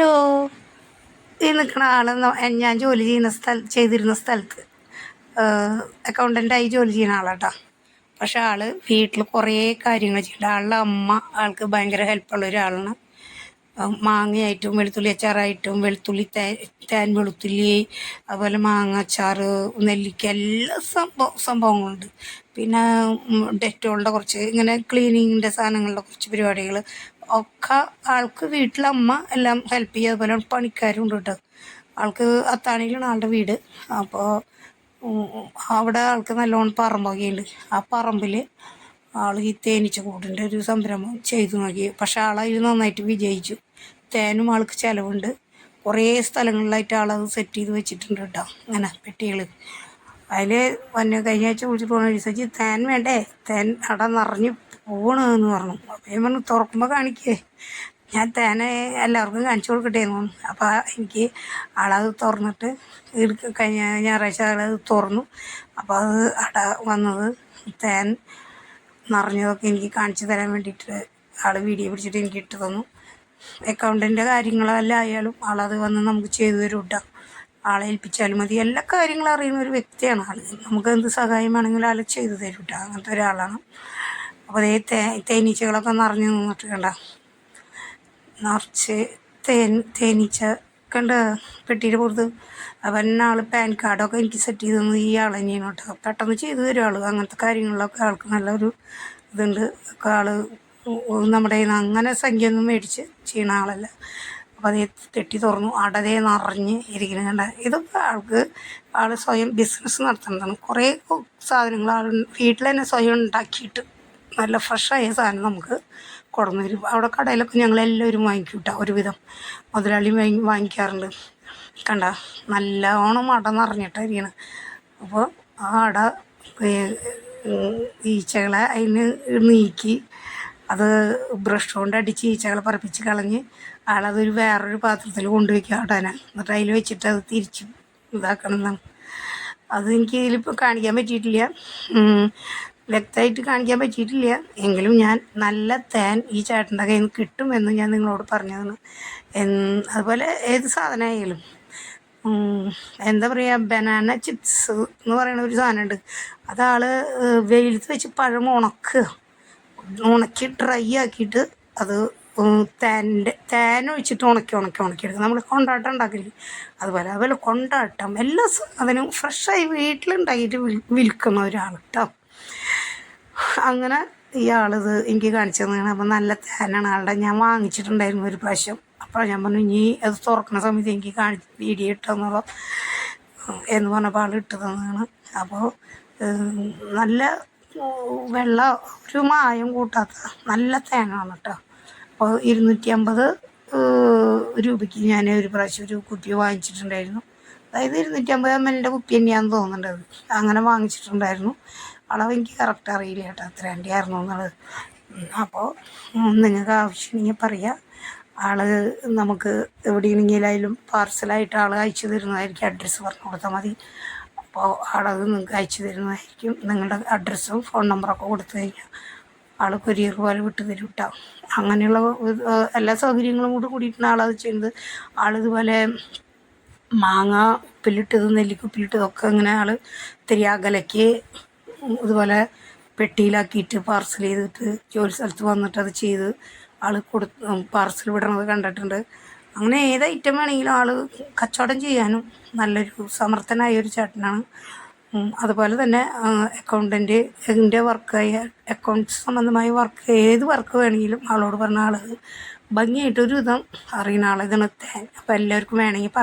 Hello. ഈ നിൽക്കുന്ന ആൾ ഞാൻ ജോലി ചെയ്യുന്ന സ്ഥല ചെയ്തിരുന്ന സ്ഥലത്ത്. അക്കൗണ്ടന്റായി ജോലി ചെയ്യുന്ന ആളാട്ടോ. പക്ഷെ ആൾ വീട്ടിൽ കുറേ കാര്യങ്ങൾ ചെയ്യുന്നുണ്ട് ആളുടെ അമ്മ ആൾക്ക് ഭയങ്കര ഹെൽപ്പുള്ള ഒരാളാണ്. മാങ്ങയായിട്ടും വെളുത്തുള്ളി അച്ചാറായിട്ടും വെളുത്തുള്ളി തേൻ വെളുത്തുള്ളി അതുപോലെ മാങ്ങ അച്ചാറ് നെല്ലിക്ക എല്ലാ സംഭവം സംഭവങ്ങളുണ്ട്. പിന്നെ ഡെറ്റോളിന്റെ കുറച്ച് ഇങ്ങനെ ക്ലീനിങ്ങിന്റെ സാധനങ്ങളുടെ കുറച്ച് പരിപാടികൾ ഒക്കെ ആൾക്ക് വീട്ടിലമ്മ എല്ലാം ഹെൽപ്പ് ചെയ്യുക അതുപോലെ പണിക്കാരും ഉണ്ട് കേട്ടോ. ആൾക്ക് അത്താണിയിലാണ് ആളുടെ വീട്. അപ്പോൾ അവിടെ ആൾക്ക് നല്ലോണം പറമ്പൊക്കെയുണ്ട് ആ പറമ്പിൽ ആൾ ഈ തേനീച്ച കൂടിന്റെ ഒരു സംരംഭം ചെയ്തു നോക്കി. പക്ഷെ ആളതിൽ നന്നായിട്ട് വിജയിച്ചു. തേനും ആൾക്ക് ചിലവുണ്ട്. കുറേ സ്ഥലങ്ങളിലായിട്ട് ആളത് സെറ്റ് ചെയ്ത് വെച്ചിട്ടുണ്ട് കേട്ടോ അങ്ങനെ പെട്ടികൾ അതിൽ വന്ന് കഴിഞ്ഞ ആഴ്ച പറഞ്ഞു സജി തേൻ വേണ്ടേ? തേൻ അവിടെ നിറഞ്ഞ് പോണ് എന്ന് പറഞ്ഞു ഞാൻ പറഞ്ഞു തുറക്കുമ്പോൾ കാണിക്കേ. ഞാൻ തേനെ എല്ലാവർക്കും കാണിച്ചു കൊടുക്കട്ടെ എന്ന് പറഞ്ഞു. അപ്പോൾ എനിക്ക് ആളത് തുറന്നിട്ട് എടുക്ക കഴിഞ്ഞ ഞായറാഴ്ച ആളത് തുറന്നു. അപ്പോൾ അത് അട വന്നത് തേൻ നിറഞ്ഞതൊക്കെ എനിക്ക് കാണിച്ചു തരാൻ വേണ്ടിയിട്ട് ആൾ വീഡിയോ പിടിച്ചിട്ട് എനിക്ക് ഇട്ട് തന്നു. അക്കൗണ്ടിന്റെ കാര്യങ്ങളെല്ലാം ആയാലും ആളത് വന്ന് നമുക്ക് ചെയ്തു തരും കേട്ടോ ആളെ ഏൽപ്പിച്ചാലും മതി. എല്ലാ കാര്യങ്ങളും അറിയുന്ന ഒരു വ്യക്തിയാണ് ആൾ നമുക്ക് എന്ത് സഹായം വേണമെങ്കിലും ആൾ ചെയ്തു തരും കേട്ടോ അങ്ങനത്തെ ഒരാളാണ്. അപ്പോൾ ഈ തേ തേനീച്ചകളൊക്കെ നിറഞ്ഞു നിന്നിട്ട് കണ്ട? നിറച്ച് തേൻ തേനീച്ച കണ്ട പെട്ടിയുടെ പുറത്ത്. അവൻ ആൾ പാൻ കാർഡൊക്കെ എനിക്ക് സെറ്റ് ചെയ്ത് തന്നു. ഈ ആൾ തന്നെയാണ് പെട്ടെന്ന് ചെയ്തു തരും ആൾ അങ്ങനത്തെ കാര്യങ്ങളിലൊക്കെ ആൾക്ക് നല്ലൊരു ഇതുണ്ട്. ഒക്കെ ആൾ നമ്മുടെ അങ്ങനെ സംഖ്യ ഒന്നും മേടിച്ച് ചെയ്യണ ആളല്ല. അപ്പോൾ അതേ തെട്ടി തുറന്നു. അടതേ നിറഞ്ഞ് ഇരിക്കണം കണ്ട? ഇതൊക്കെ ആൾക്ക് ആൾ സ്വയം ബിസിനസ് നടത്തുന്നതാണ് കുറേ സാധനങ്ങൾ ആൾ വീട്ടിൽ തന്നെ സ്വയം ഉണ്ടാക്കിയിട്ട് നല്ല ഫ്രഷായ സാധനം നമുക്ക് കൊണ്ടുവന്ന് തരും അവിടെ കടയിലൊക്കെ ഞങ്ങൾ എല്ലാവരും വാങ്ങിക്കും കേട്ടോ ഒരുവിധം. മുതലാളി വാങ്ങി വാങ്ങിക്കാറുണ്ട്. കണ്ട? നല്ലോണം അട നിറഞ്ഞിട്ടായിരിക്കണം. അപ്പോൾ ആ അട ഈച്ചകളെ അതിന് നീക്കി അത് ബ്രഷ് കൊണ്ട് അടിച്ച് ഈച്ചകളെ പറപ്പിച്ച് കളഞ്ഞ് ആളതൊരു വേറൊരു പാത്രത്തിൽ കൊണ്ടുവയ്ക്കുക അടന. എന്നിട്ട് അതിൽ വെച്ചിട്ട് അത് തിരിച്ച് ഇതാക്കണം എന്നാണ്. അത് എനിക്ക് ഇതിലിപ്പോൾ കാണിക്കാൻ പറ്റിയിട്ടില്ല. വ്യക്തമായിട്ട് കാണിക്കാൻ പറ്റിയിട്ടില്ല. എങ്കിലും ഞാൻ നല്ല തേൻ ഈ ചേട്ടന്റെ കയ്യിൽ നിന്ന് കിട്ടുമെന്ന് ഞാൻ നിങ്ങളോട് പറഞ്ഞതാണ്. അതുപോലെ ഏത് സാധനമായാലും എന്താ പറയുക ബനാന ചിപ്സ് എന്ന് പറയുന്ന ഒരു സാധനമുണ്ട്. അതാൾ വെയിലത്ത് വെച്ച് പഴം ഉണക്കുക. ഉണക്കി ഡ്രൈ ആക്കിയിട്ട് അത് തേന്റെ തേൻ ഒഴിച്ചിട്ട് ഉണക്കി ഉണക്കി ഉണക്കിയെടുക്കുക നമ്മൾ കൊണ്ടാട്ടം ഉണ്ടാക്കില്ലേ അതുപോലെ അതുപോലെ കൊണ്ടാട്ടം. എല്ലാ സാധനവും ഫ്രഷായി വീട്ടിലുണ്ടാക്കിയിട്ട് വിൽക്കുന്ന ഒരാൾ കേട്ടോ അങ്ങനെ ഇയാളിത് എനിക്ക് കാണിച്ചു തന്നതാണ്. അപ്പം നല്ല തേനാണ് ആളുടെ. ഞാൻ വാങ്ങിച്ചിട്ടുണ്ടായിരുന്നു ഒരു പ്രാവശ്യം. അപ്പോൾ ഞാൻ പറഞ്ഞു ഇനി അത് തുറക്കുന്ന സമയത്ത് എനിക്ക് കാണിച്ച് വീഡിയോ ഇട്ടെന്നുള്ള എന്ന് പറഞ്ഞപ്പോൾ ആൾ ഇട്ട് തന്നെയാണ് അപ്പോൾ നല്ല വെള്ള ഒരു മായം കൂട്ടാത്ത നല്ല തേനാണ് കേട്ടോ അപ്പോൾ ഇരുന്നൂറ്റി അമ്പത് രൂപയ്ക്ക് ഞാൻ ഒരു പ്രാവശ്യം ഒരു കുപ്പി വാങ്ങിച്ചിട്ടുണ്ടായിരുന്നു. അതായത് ഇരുന്നൂറ്റി അമ്പത് എം എല്ലിന്റെ കുപ്പി തന്നെയാണെന്ന് തോന്നുന്നുണ്ടത്. അങ്ങനെ വാങ്ങിച്ചിട്ടുണ്ടായിരുന്നു. അളവ് എനിക്ക് കറക്റ്റ് അറിയില്ല കേട്ടോ. എത്ര എന്റെ ആയിരുന്നു എന്നുള്ളത് അപ്പോൾ നിങ്ങൾക്ക് ആവശ്യമുണ്ടെങ്കിൽ പറയുക ആൾ നമുക്ക് എവിടെയെങ്കിലായാലും പാർസലായിട്ട് ആൾ അയച്ചു തരുന്നതായിരിക്കും. അഡ്രസ്സ് പറഞ്ഞു കൊടുത്താൽ മതി. അപ്പോൾ ആളത് നിങ്ങൾക്ക് അയച്ചു തരുന്നതായിരിക്കും. നിങ്ങളുടെ അഡ്രസ്സും ഫോൺ നമ്പറൊക്കെ കൊടുത്തു കഴിഞ്ഞാൽ ആൾ കൊരിയർ പോലെ വിട്ട് തരും കേട്ടോ. അങ്ങനെയുള്ള എല്ലാ സൗകര്യങ്ങളും കൂടി കൂടിയിട്ടാണ് ആളത് ചെയ്യുന്നത്. ആളിതുപോലെ മാങ്ങ ഉപ്പിലിട്ടത് നെല്ലിക്കുപ്പിലിട്ടതൊക്കെ ഇങ്ങനെ ആൾ ഇത്തിരി അകലയ്ക്ക് ഇതുപോലെ പെട്ടിയിലാക്കിയിട്ട് പാർസൽ ചെയ്തിട്ട് ജോലി സ്ഥലത്ത് വന്നിട്ട് അത് ചെയ്ത് ആൾ കൊടു പാർസൽ വിടണത് കണ്ടിട്ടുണ്ട്. അങ്ങനെ ഏത് ഐറ്റം വേണമെങ്കിലും ആൾ കച്ചവടം ചെയ്യാനും നല്ലൊരു സമർത്ഥനായ ഒരു ചേട്ടനാണ്. അതുപോലെ തന്നെ അക്കൗണ്ടന്റ് എന്റെ വർക്കായ അക്കൗണ്ട്സ് സംബന്ധമായ വർക്ക് ഏത് വർക്ക് വേണമെങ്കിലും ആളോട് പറഞ്ഞ ആൾ ഭംഗിയായിട്ടൊരു വിധം അറിയുന്ന ആൾ ഇതാണ് അപ്പോൾ എല്ലാവർക്കും വേണമെങ്കിൽ പറയാം